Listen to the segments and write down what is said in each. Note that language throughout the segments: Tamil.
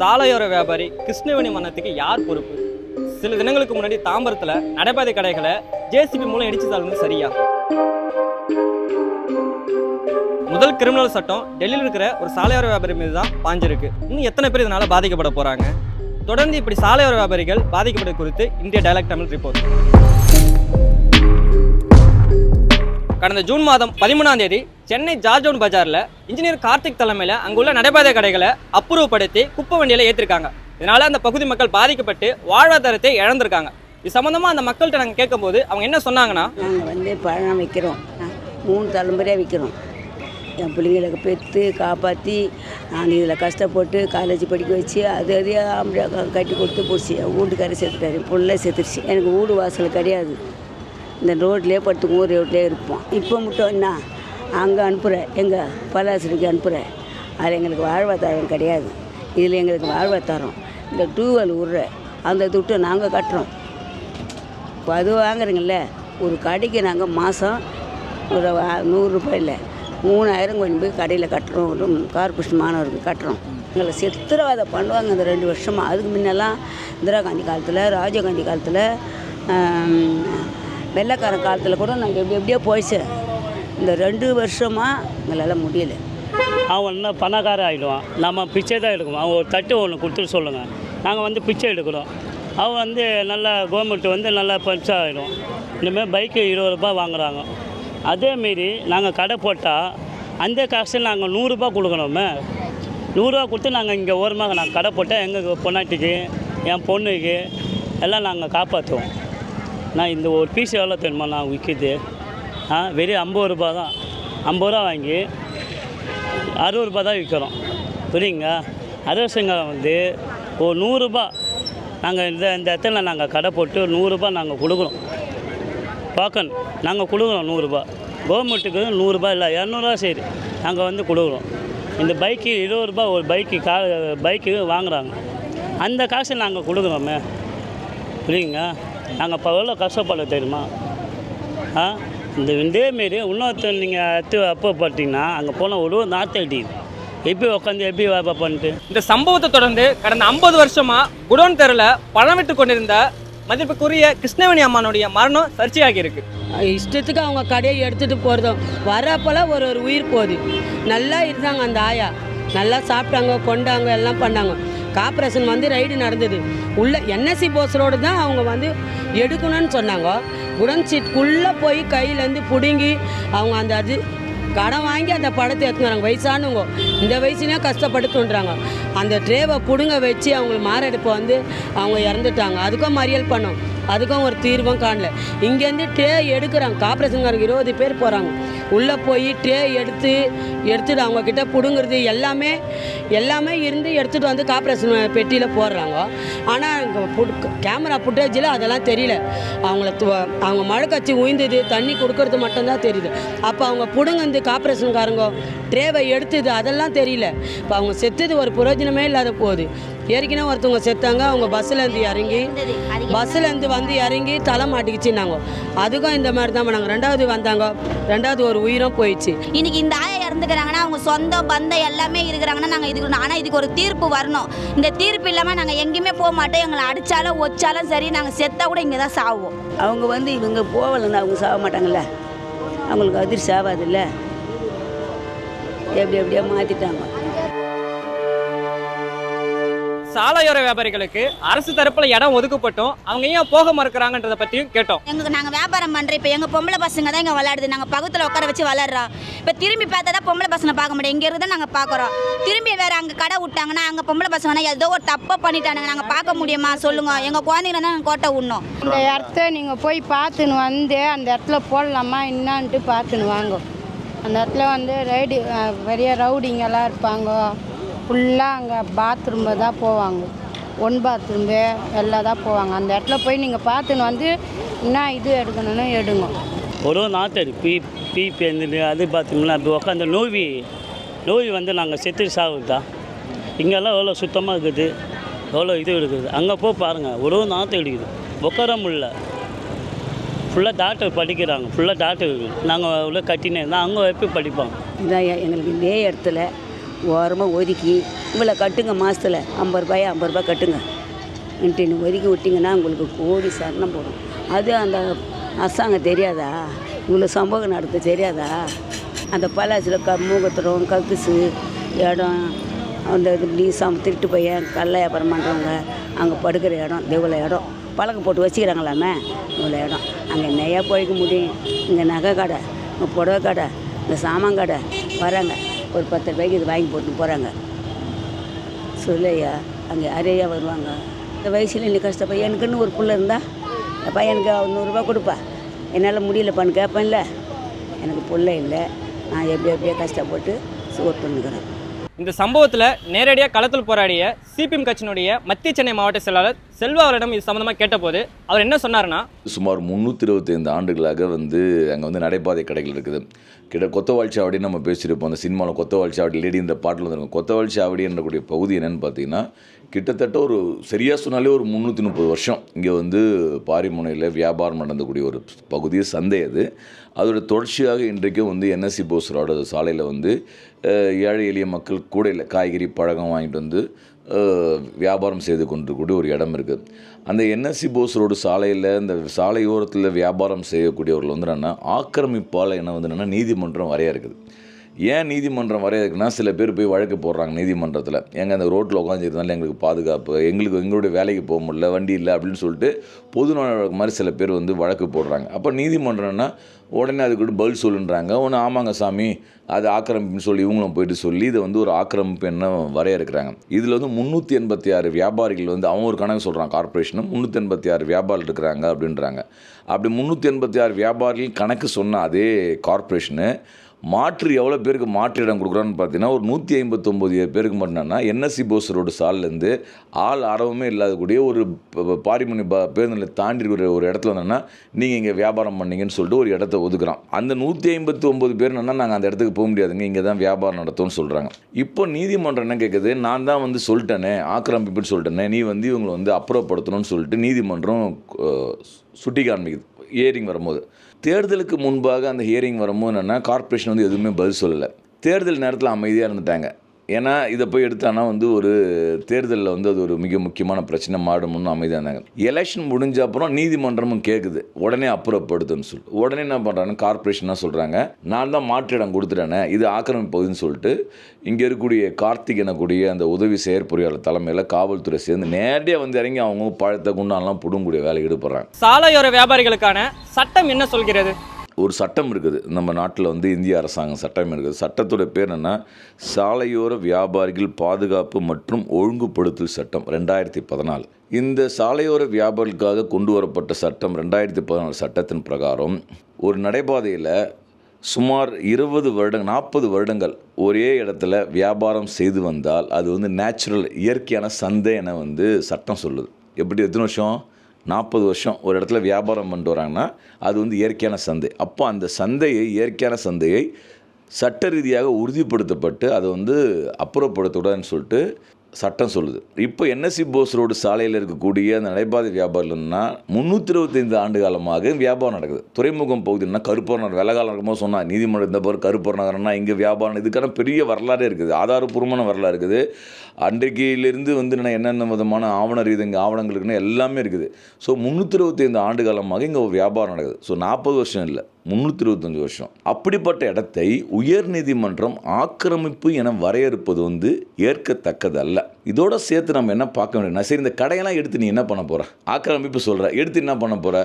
சாலையோர வியாபாரி கிருஷ்ணவேணி மன்னத்துக்கு யார் பொறுப்பு? சில தினங்களுக்கு முன்னாடி தாம்பரத்தில் நடைபாதை கடைகளை ஜேசிபி மூலம் இடிச்சு தள்ளுறது சரியா? முதல் கிரிமினல் சட்டம் டெல்லியில் இருக்கிற ஒரு சாலையோர வியாபாரி மீது தான் பாஞ்சிருக்கு. இன்னும் எத்தனை பேர் இதனால் பாதிக்கப்பட போகிறாங்க தொடர்ந்து இப்படி சாலையோர வியாபாரிகள் பாதிக்கப்பட குறித்து இந்திய டைலாக் தமிழ் ரிப்போர்ட். கடந்த ஜூன் மாதம் பதிமூணாம் தேதி சென்னை ஜார்ஜோன் பஜாரில் இன்ஜினியர் கார்த்திக் தலைமையில் அங்குள்ள நடைபாதை கடைகளை அப்புறப்படுத்தி குப்பை வண்டியில் ஏற்றிருக்காங்க இதனால் அந்த பகுதி மக்கள் பாதிக்கப்பட்டு வாழ்வாதாரத்தை இழந்திருக்காங்க. இது சம்மந்தமாக அந்த மக்கள்கிட்ட நாங்கள் கேட்கும்போது அவங்க என்ன சொன்னாங்கன்னா நாங்கள் வந்து பழம் விற்கிறோம் மூணு தலைமுறையாக விற்கிறோம் என் பிள்ளைங்களுக்கு பெற்று காப்பாற்றி நான் இதில் கஷ்டப்பட்டு காலேஜ் படிக்க வச்சு அது அதே கட்டி கொடுத்து போச்சு. என் வீட்டுக்காரர் செத்துட்டாரு பிள்ளை செத்துருச்சு எனக்கு வீடு வாசல் கிடையாது. இந்த ரோட்லேயே படுத்துக்குவோம் ரோட்லேயே இருப்போம். இப்போ மட்டும் என்ன? அங்கே அனுப்புகிறேன் எங்கள் பல்லாசிரிக்கு அனுப்புகிறேன் அது எங்களுக்கு வாழ்வாதாரம் கிடையாது. இதில் எங்களுக்கு வாழ்வாதாரம். இந்த டூவெல் விட்ற அந்த துட்டு நாங்கள் கட்டுறோம். இப்போ அது வாங்குறீங்கள ஒரு கடைக்கு நாங்கள் மாதம் ஒரு நூறுரூபாயில் மூணாயிரம் கொண்டு போய் கடையில் கட்டுறோம். ஒரு கார்பரேஷன் மாணவருக்கு கட்டுறோம். எங்களை சித்திரவதை பண்ணுவாங்க இந்த ரெண்டு வருஷமாக அதுக்கு முன்னெல்லாம் இந்திரா காந்தி காலத்தில் ராஜீவ்காந்தி காலத்தில் வெள்ளைக்காரன் காலத்தில் கூட நாங்கள் எப்படி எப்படியோ போயிடுச்சு. இந்த ரெண்டு வருஷமாக எங்களால் முடியல. அவன் என்ன பணக்காரன் ஆகிடுவான் நம்ம பிச்சை தான் எடுக்கணும். அவன் ஒரு தட்டு ஒன்று கொடுத்துட்டு சொல்லுங்கள் நாங்கள் வந்து பிச்சை எடுக்கிறோம். அவன் வந்து நல்லா கவர்மெண்ட் வந்து நல்லா பரிசா ஆகிடும் இனிமேல் பைக்கு இருபது ரூபா வாங்குகிறாங்க அதேமாரி நாங்கள் கடை போட்டால் அந்த காசு நாங்கள் நூறுரூபா கொடுக்கணுமே. நூறுரூவா கொடுத்து நாங்கள் இங்கே ஓரமாக நாங்கள் கடை போட்டால் எங்கள் பொண்டாட்டிக்கு என் பொண்ணுக்கு எல்லாம் நாங்கள் காப்பாற்றுவோம் நான் இந்த ஒரு பீஸ் எவ்வளோ தெரியுமா? நான் விற்கிது ஆ வெறும் ஐம்பது ரூபா தான். ஐம்பது ரூபா வாங்கி அறுபது ரூபா தான் விற்கிறோம் புரியுங்க அரசுங்காரம் வந்து ஒரு நூறுரூபா நாங்கள் இந்த இந்த இடத்துல நாங்கள் கடை போட்டு நூறுரூபா நாங்கள் கொடுக்குறோம். டோக்கன் நாங்கள் கொடுக்குறோம் நூறுரூபா கவர்மெண்ட்டுக்கு நூறுரூபா இல்லை இரநூறுவா சரி. நாங்கள் வந்து கொடுக்குறோம். இந்த பைக்கு இருபது ரூபா ஒரு பைக்கு கா பைக்கு வாங்குகிறாங்க அந்த காசு நாங்கள் கொடுக்குறோமே. புரியுங்க நாங்கள் இப்போ எவ்வளோ கஷ்டப்பட தெரியுமா? ஆ? இந்த இதேமாரி இன்னொருத்தர் நீங்கள் எடுத்து அப்போ பார்த்தீங்கன்னா அங்கே போனால் ஒரு நாற்று அடிக்குது எப்படி உட்காந்து எப்படி வியாபாரம் பண்ணிட்டு? இந்த சம்பவத்தை தொடர்ந்து கடந்த ஐம்பது வருஷமா குடோன் தெருல பழம் விட்டு கொண்டிருந்த மதிப்புக்குரிய கிருஷ்ணவேணி அம்மானுடைய மரணம் சர்ச்சையாகி இருக்கு. இஷ்டத்துக்கு அவங்க கடையை எடுத்துகிட்டு போகிறதும் வரப்போலாம் ஒரு ஒரு உயிர் போகுது. நல்லா இருந்தாங்க அந்த ஆயா. நல்லா சாப்பிட்டாங்க கொண்டாங்க எல்லாம் பண்ணாங்க. கார்பரேஷன் வந்து ரைடு நடந்தது. உள்ள என்எஸ்சி போஸ் ரோடு தான் அவங்க வந்து எடுக்கணும்னு சொன்னாங்க. குடன் சீட்குள்ளே போய் கையிலேருந்து பிடுங்கி அவங்க அந்த அது கடன் வாங்கி அந்த படத்தை எடுத்துன்னு வராங்க. வயசானவங்க. இந்த வயசுலேயே கஷ்டப்படுத்துன்றாங்க. அந்த ட்ரேவை பிடுங்க வச்சு அவங்களுக்கு மாரடைப்பை வந்து அவங்க இறந்துட்டாங்க. அதுக்கும் மறியல் பண்ணோம். அதுக்கும் ஒரு தீர்வும் காணல. இங்கேருந்து ட்ரே எடுக்கிறாங்க. கார்பரேஷன்காரங்க இருபது பேர் போகிறாங்க உள்ளே போய் ட்ரே எடுத்து எடுத்துட்டு அவங்கக்கிட்ட பிடுங்குறது எல்லாமே எல்லாமே இருந்து எடுத்துகிட்டு வந்து கார்பரேஷன் பெட்டியில் போடுறாங்க. ஆனால் கேமரா ஃபுட்டேஜில் அதெல்லாம் தெரியல. அவங்கள அவங்க மழை கச்சி உயிந்தது தண்ணி கொடுக்கறது மட்டும்தான் தெரியுது. அப்போ அவங்க பிடுங்கந்து கார்பரேஷன்காரங்க ட்ரேவை எடுத்தது அதெல்லாம் தெரியல. இப்போ அவங்க செத்தது ஒரு பிரயோஜனமே இல்லாத போகுது. ஏற்கனவே ஒருத்தவங்க செத்தாங்க அவங்க பஸ்ஸுலேருந்து இறங்கி பஸ்ஸுலேருந்து வந்து இறங்கி தலை மாட்டிக்கிச்சுன்னாங்க. அதுக்கும் இந்த மாதிரி தான் பண்ணாங்க. ரெண்டாவது வந்தாங்க. ரெண்டாவது ஒரு உயிரும் போயிடுச்சு. இன்னைக்கு இந்த ஆயா இறந்துக்கிறாங்கன்னா அவங்க சொந்தம் பந்தம் எல்லாமே இருக்கிறாங்கன்னா நாங்கள் இதுக்கு ஆனால் இதுக்கு ஒரு தீர்ப்பு வரணும். இந்த தீர்ப்பு இல்லாமல் நாங்கள் எங்கேயுமே போக மாட்டோம். எங்களை அடித்தாலும் ஒச்சாலும் சரி நாங்கள் செத்தா கூட இங்கே தான் சாவோம். அவங்க வந்து இவங்க போகலைன்னா அவங்க சாக மாட்டாங்கல்ல? அவங்களுக்கு அதிர்ச்சி ஆகாதுல்ல? எப்படி எப்படியோ மாற்றிட்டாங்க சாலையோர வியாபாரிகளுக்கு அரசு தரப்புல இடம் ஒதுக்கப்பட்டும். அவங்க ஏன் போக மறுக்கிறாங்கன்றத பத்தியும் கேட்டோம். எங்களுக்கு நாங்கள் வியாபாரம் பண்ணுறோம் இப்போ எங்கள் பொம்பளை பசங்க தான் இங்கே விளையாடுது. நாங்கள் பக்கத்தில் உட்கார வச்சு விளையாடுறோம். இப்போ திரும்பி பார்த்தா தான் பொம்பளை பசங்க பார்க்க முடியும். இங்கே இருந்து நாங்கள் பார்க்குறோம். திரும்பி வேறு அங்கே கடை விட்டாங்கன்னா அங்கே பொம்பளை பசங்கன்னா ஏதோ ஒரு தப்பை பண்ணிட்டானுங்க. நாங்கள் பார்க்க முடியுமா? சொல்லுங்கள் எங்கள் குழந்தைங்க தான் கோட்டை விடணும். இந்த இடத்த நீங்கள் போய் பார்த்துன்னு வந்து அந்த இடத்துல போடலாமா என்னான்ட்டு பார்த்துன்னு வாங்க. அந்த இடத்துல வந்து ரைடு பெரிய ரவுடிங்கெல்லாம் இருப்பாங்க. ஃபுல்லாக அங்கே பாத்ரூம்பு தான் போவாங்க. ஒன் பாத்ரூம்பு எல்லாம் தான் போவாங்க. அந்த இடத்துல போய் நீங்கள் பார்த்துன்னு வந்து என்ன இது எடுக்கணும்னு எடுங்க. ஒரு நாற்று பீ பீ பேருந்து அது பார்த்தீங்களா அப்படி உட்காந்து நோய் நோய் வந்து நாங்கள் செத்து சாகுதா இங்கெல்லாம் எவ்வளோ சுத்தமாக இருக்குது? எவ்வளோ இது இருக்குது? அங்கே போய் பாருங்கள் ஒரு நாற்று அடிக்குது உட்கார முடியல. ஃபுல்லாக டாக்டர் படிக்கிறாங்க. ஃபுல்லாக டாக்டர் நாங்கள் உள்ள கட்டினே இருந்தால் அங்கே எப்படி படிப்பாங்க? இதான் எங்களுக்கு இதே இடத்துல ஓரமாக ஒதுக்கி இவ்வளோ கட்டுங்க மாதத்தில் ஐம்பது ரூபாய் ஐம்பது ரூபாய் கட்டுங்க. இன்ட்டு ஒதுக்கி விட்டிங்கன்னா உங்களுக்கு கோடி சரணம் போடும். அது அந்த அரசாங்கம் தெரியாதா? இவ்வளோ சம்பவம் நடத்த தெரியாதா? அந்த பலாசில் க மூகத்துறோம் கக்குசு இடம் அந்த இது லீசாம் திருட்டு பையன் கள்ள வியாபாரம் பண்ணுறவங்க அங்கே படுக்கிற இடம் இவ்வளோ இடம். பழக்கம் போட்டு வச்சுக்கிறாங்களாமே? இவ்வளோ இடம். அங்கே நிறையா போய்க்க முடியும்? இங்கே நகை கடை இங்கே புடவை கடை இந்த சாமான் கடை. வராங்க. ஒரு பத்து ரூபாய்க்கு இது வாங்கி போட்டு போகிறாங்க சொல்லையா அங்கே அரையா வருவாங்க. இந்த வயசில் நீ கஷ்டப்பா எனக்குன்னு ஒரு புள்ள இருந்தா அப்பா எனக்கு நூறுரூவா கொடுப்பா. என்னால் முடியலப்பான்னு கேட்பேன்ல எனக்கு புள்ள இல்லை. நான் எப்படி எப்படியோ கஷ்டப்பட்டு சோர் பண்ணுக்கிறேன் இந்த சம்பவத்தில் நேரடியாக களத்தில் போராடிய சிபிஎம் கட்சியினுடைய மத்திய சென்னை மாவட்ட செயலாளர் செல்வா அவரிடம் இது சம்மந்தமாக கேட்டபோது அவர் என்ன சொன்னார்னா சுமார் முந்நூற்றி இருபத்தைந்து ஆண்டுகளாக வந்து அங்கே வந்து நடைபாதை கடைகள் இருக்குது. கிட்ட கொத்த சாவடின்னு நம்ம பேசியிருப்போம் அந்த சினிமாவில் கொத்த சாவடி லேடி இந்த பாட்டில் வந்துருக்கும் கொத்தவாழ் சாவடி என்றக்கூடிய பகுதி என்னென்னு பார்த்தீங்கன்னா கிட்டத்தட்ட ஒரு சரியாக சொன்னாலே ஒரு முந்நூற்றி முப்பது வருஷம் இங்கே வந்து பாரிமுனையில் வியாபாரம் நடந்தக்கூடிய ஒரு பகுதி சந்தை அது. அதோட தொடர்ச்சியாக இன்றைக்கும் வந்து என்எஸ்சி போஸ்டரோட சாலையில் வந்து ஏழை எளிய மக்கள் கூட இல்லை காய்கறி பழகம் வாங்கிட்டு வந்து வியாபாரம் செய்து கொண்டிருக்கக்கூடிய ஒரு இடம் இருக்குது அந்த என்எஸ்சி போஸ் ரோடு சாலையில் இந்த சாலையோரத்தில் வியாபாரம் செய்யக்கூடியவர்கள் வந்து என்னென்னா ஆக்கிரமிப்பால் என்ன வந்து என்னென்னா நீதிமன்றம் வரையா இருக்குது ஏன் நீதிமன்றம் வரையா சில பேர் போய் வழக்கு போடுறாங்க நீதிமன்றத்தில். எங்கள் அந்த ரோட்டில் உட்காந்துருந்தாலும் எங்களுக்கு பாதுகாப்பு எங்களுக்கு எங்களுடைய வேலைக்கு போக முடியல வண்டி இல்லை அப்படின்னு சொல்லிட்டு பொது நல மாதிரி சில பேர் வந்து வழக்கு போடுறாங்க. அப்போ நீதிமன்றம்னா உடனே அதுக்கு பதில் சொல்லுன்றாங்க. ஒன்று ஆமாங்க சாமி அது ஆக்கிரமிப்புன்னு சொல்லி இவங்களும் போயிட்டு சொல்லி இதை வந்து ஒரு ஆக்கிரமிப்பு என்ன வரையறுக்கிறாங்க இதில் வந்து முந்நூற்றி எண்பத்தி ஆறு வியாபாரிகள் வந்து அவங்க ஒரு கணக்கு சொல்கிறாங்க கார்பரேஷனும் முந்நூற்றி எண்பத்தி ஆறு வியாபாரிகள் இருக்கிறாங்க அப்படின்றாங்க. அப்படி முந்நூற்றி எண்பத்தி ஆறு வியாபாரிகள் கணக்கு சொன்ன அதே கார்பரேஷனு மாற்று எவ்வளோ பேருக்கு மாற்று இடம் கொடுக்குறான்னு பார்த்தீங்கன்னா ஒரு நூற்றி ஐம்பத்தொம்போது பேருக்கு மட்டும்னா என்எஸ்சி போஸ் ரோடு சால்லேருந்து ஆள் அறவுமே இல்லாதக்கூடிய ஒரு ப- ப- பாரிமணி ப பேருந்தில் தாண்டி இருக்கிற ஒரு இடத்துல வந்தோன்னா நீங்கள் இங்கே வியாபாரம் பண்ணீங்கன்னு சொல்லிட்டு ஒரு இடத்த ஒதுக்குறான். அந்த நூற்றி ஐம்பத்தி ஒம்பது பேர் என்னன்னா நாங்கள் அந்த இடத்துக்கு போக முடியாதுங்க இங்கே தான் வியாபாரம் நடத்தும்னு சொல்கிறாங்க இப்போ நீதிமன்றம் என்ன கேட்குது நான் தான் வந்து சொல்லிட்டேனே ஆக்கிரமிப்புன்னு சொல்லிட்டேனே நீ வந்து இவங்களை வந்து அப்புறப்படுத்தணும்னு சொல்லிட்டு நீதிமன்றம் சுட்டி காண்பிக்குது ஏரிங் வரும்போது. தேர்தலுக்கு முன்பாக அந்த ஹியரிங் வரும்போது என்னென்னா கார்ப்பரேஷன் வந்து எதுவுமே பதில் சொல்லலை. தேர்தல் நேரத்தில் அமைதியாக இருந்துட்டாங்க. ஏன்னா இதை போய் எடுத்தானா வந்து ஒரு தேர்தலில் வந்து அது ஒரு மிக முக்கியமான பிரச்சனை மாறும்னு அமைதியாக இருந்தாங்க. எலெக்ஷன் முடிஞ்ச அப்புறம் நீதிமன்றமும் கேட்குது உடனே அப்புறப்படுத்துன்னு சொல்லி உடனே என்ன பண்ணுறாங்க கார்ப்பரேஷனாக சொல்கிறாங்க நான் தான் மாற்று இடம் கொடுத்துட்டேனே இது ஆக்கிரமிப்பு பகுதின்னு சொல்லிட்டு இங்கே இருக்கக்கூடிய கார்த்திக் எனக்கூடிய அந்த உதவி செயற்பொறியாளர் தலைமையில் காவல்துறை சேர்ந்து நேரடியாக வந்து இறங்கி அவங்க பழத்தை குண்டாலாம் புடுங்கக்கூடிய வேலை ஈடுபடுறாங்க. சாலையோர வியாபாரிகளுக்கான சட்டம் என்ன சொல்கிறது? ஒரு சட்டம் இருக்குது. நம்ம நாட்டில் வந்து இந்திய அரசாங்கம் சட்டம் இருக்குது. சட்டத்தோட பேர் என்னென்னா சாலையோர வியாபாரிகள் பாதுகாப்பு மற்றும் ஒழுங்குபடுத்தல் சட்டம் ரெண்டாயிரத்தி பதினாலு. இந்த சாலையோர வியாபாரிகளுக்காக கொண்டு வரப்பட்ட சட்டம் ரெண்டாயிரத்தி பதினாலு சட்டத்தின் பிரகாரம் ஒரு நடைபாதையில் சுமார் இருபது வருடங்கள் நாற்பது வருடங்கள் ஒரே இடத்துல வியாபாரம் செய்து வந்தால் அது வந்து நேச்சுரல் இயற்கையான சந்தை என வந்து சட்டம் சொல்லுது. எப்படி எத்தனை வருஷம்? நாற்பது வருஷம் ஒரு இடத்துல வியாபாரம் பண்ணிட்டு வராங்கன்னா அது வந்து இயற்கையான சந்தை. அப்போ அந்த சந்தையை இயற்கையான சந்தையை சட்ட ரீதியாக உறுதிப்படுத்தப்பட்டு அதை வந்து அப்புறப்படுத்தக்கூடாதுன்னு சொல்லிட்டு சட்டம் சொல்லுது. இப்போ என்எஸ்சி போஸ் ரோடு சாலையில் இருக்கக்கூடிய அந்த நடைபாதை வியாபாரம்னா முந்நூற்றி இருபத்தைந்து ஆண்டு காலமாக வியாபாரம் நடக்குது. துறைமுகம் பகுதினா கருப்பர் நகர் வெள்ள காலம் இருக்கும்போது சொன்னால் நீதிமன்றம் இந்த போர் கருப்பர் நகரம்னா இங்கே வியாபாரம் இதுக்கான பெரிய வரலாறே இருக்குது. ஆதாரபூர்வமான வரலாறு இருக்குது. அன்றைக்கிலிருந்து வந்து என்னென்ன விதமான ஆவண ரீதிங்க ஆவணங்கள் இருக்குன்னு எல்லாமே இருக்குது. ஸோ முந்நூற்றி இருபத்தைந்து ஆண்டு காலமாக இங்கே ஒரு வியாபாரம் நடக்குது. ஸோ நாற்பது வருஷம் இல்லை. முந்நூற்றி இருபத்தஞ்சு வருஷம். அப்படிப்பட்ட இடத்தை உயர்நீதிமன்றம் ஆக்கிரமிப்பு என வரையறுப்பது வந்து ஏற்கத்தக்கதல்ல. இதோட சேர்த்து நம்ம என்ன பார்க்க வேண்டியதுனா சரி இந்த கடையெல்லாம் எடுத்து நீ என்ன பண்ண போகிற ஆக்கிரமிப்பு சொல்கிற எடுத்து என்ன பண்ண போகிற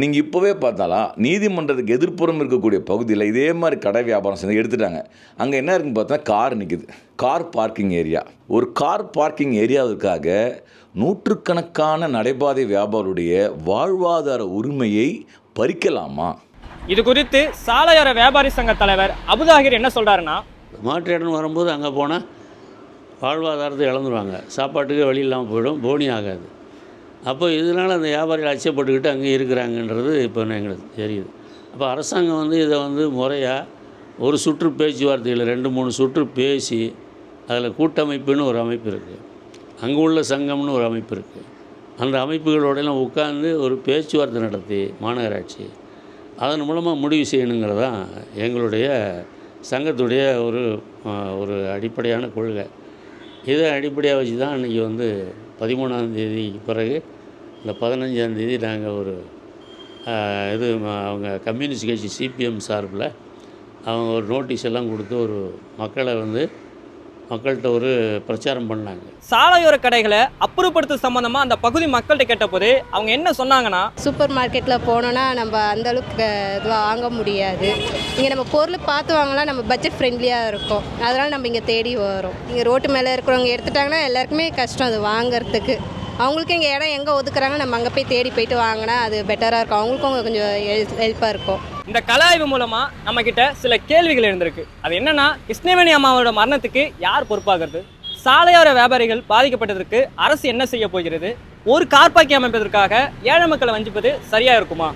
நீங்கள் இப்போவே பார்த்தாலாம் நீதிமன்றத்துக்கு எதிர்ப்புறம் இருக்கக்கூடிய பகுதியில் இதே மாதிரி கடை வியாபாரம் செஞ்சு எடுத்துட்டாங்க. அங்கே என்ன இருக்குன்னு பார்த்தா கார் நிற்கிது கார் பார்க்கிங் ஏரியா. ஒரு கார் பார்க்கிங் ஏரியாவுக்காக நூற்றுக்கணக்கான நடைபாதை வியாபாரியுடைய வாழ்வாதார உரிமையை பறிக்கலாமா? இது குறித்து சாலையோர வியாபாரி சங்க தலைவர் அபுதாகிர் என்ன சொல்கிறாருன்னா மாற்று இடம் வரும்போது அங்கே போனால் வாழ்வாதாரத்தை இழந்துருவாங்க. சாப்பாட்டுக்கு வழி இல்லாமல் போயிடும் போனி ஆகாது. அப்போ இதனால் அந்த வியாபாரிகள் அச்சப்பட்டுக்கிட்டு அங்கே இருக்கிறாங்கன்றது இப்போ எங்களுக்கு தெரியுது. அப்போ அரசாங்கம் வந்து இதை வந்து முறையாக ஒரு சுற்று பேச்சுவார்த்தையில் ரெண்டு மூணு சுற்று பேசி அதில் கூட்டமைப்புன்னு ஒரு அமைப்பு இருக்குது அங்கே உள்ள சங்கம்னு ஒரு அமைப்பு இருக்குது அந்த அமைப்புகளோடலாம் உட்காந்து ஒரு பேச்சுவார்த்தை நடத்தி மாநகராட்சி அதன் மூலமாக முடிவு செய்யணுங்கிறது தான் எங்களுடைய சங்கத்துடைய ஒரு ஒரு அடிப்படையான கொள்கை. இதை அடிப்படையாக வச்சு தான் இன்றைக்கி வந்து பதிமூணாம்தேதி பிறகு இந்த பதினஞ்சாந்தேதி நாங்கள் ஒரு இது அவங்க கம்யூனிஸ்ட் கட்சி சிபிஎம் சார்பில் அவங்க ஒரு நோட்டீஸ் எல்லாம் கொடுத்து ஒரு மக்களை வந்து மக்கள்கிட்ட ஒரு பிரச்சாரம் பண்ணாங்க. சாலையோர கடைகளை அப்புறப்படுத்து சம்பந்தமா அந்த பகுதி மக்கள்கிட்ட கேட்டபோது அவங்க என்ன சொன்னாங்கன்னா சூப்பர் மார்க்கெட்டில் போனோன்னா நம்ம அந்த அளவுக்கு இதுவாக வாங்க முடியாது. இங்கே நம்ம பொருள் பார்த்து வாங்கலாம் நம்ம பட்ஜெட் ஃப்ரெண்ட்லியாக இருக்கும். அதனால் நம்ம இங்கே தேடி வரோம். இங்கே ரோட்டு மேலே இருக்கிறவங்க எடுத்துட்டாங்கன்னா எல்லாருக்குமே கஷ்டம் அது வாங்குறதுக்கு. அவங்களுக்கு இங்கே இடம் எங்கே ஒதுக்குறாங்க நம்ம அங்கே போய் தேடி போயிட்டு வாங்கினா அது பெட்டராக இருக்கும். அவங்களுக்கும் கொஞ்சம் ஹெல்ப்பாக இருக்கும். இந்த கலாய்வு மூலமாக நம்மக்கிட்ட நம்ம கிட்ட சில கேள்விகள் இருந்திருக்கு அது என்னன்னா கிருஷ்ணவேணி அம்மாவோட மரணத்துக்கு யார் பொறுப்பாகிறது? சாலையோர வியாபாரிகள் பாதிக்கப்பட்டதற்கு அரசு என்ன செய்ய போகிறது? ஒரு கார்பாக்கி அமைப்பதற்காக ஏழை மக்களை வஞ்சிப்பது சரியா இருக்குமா?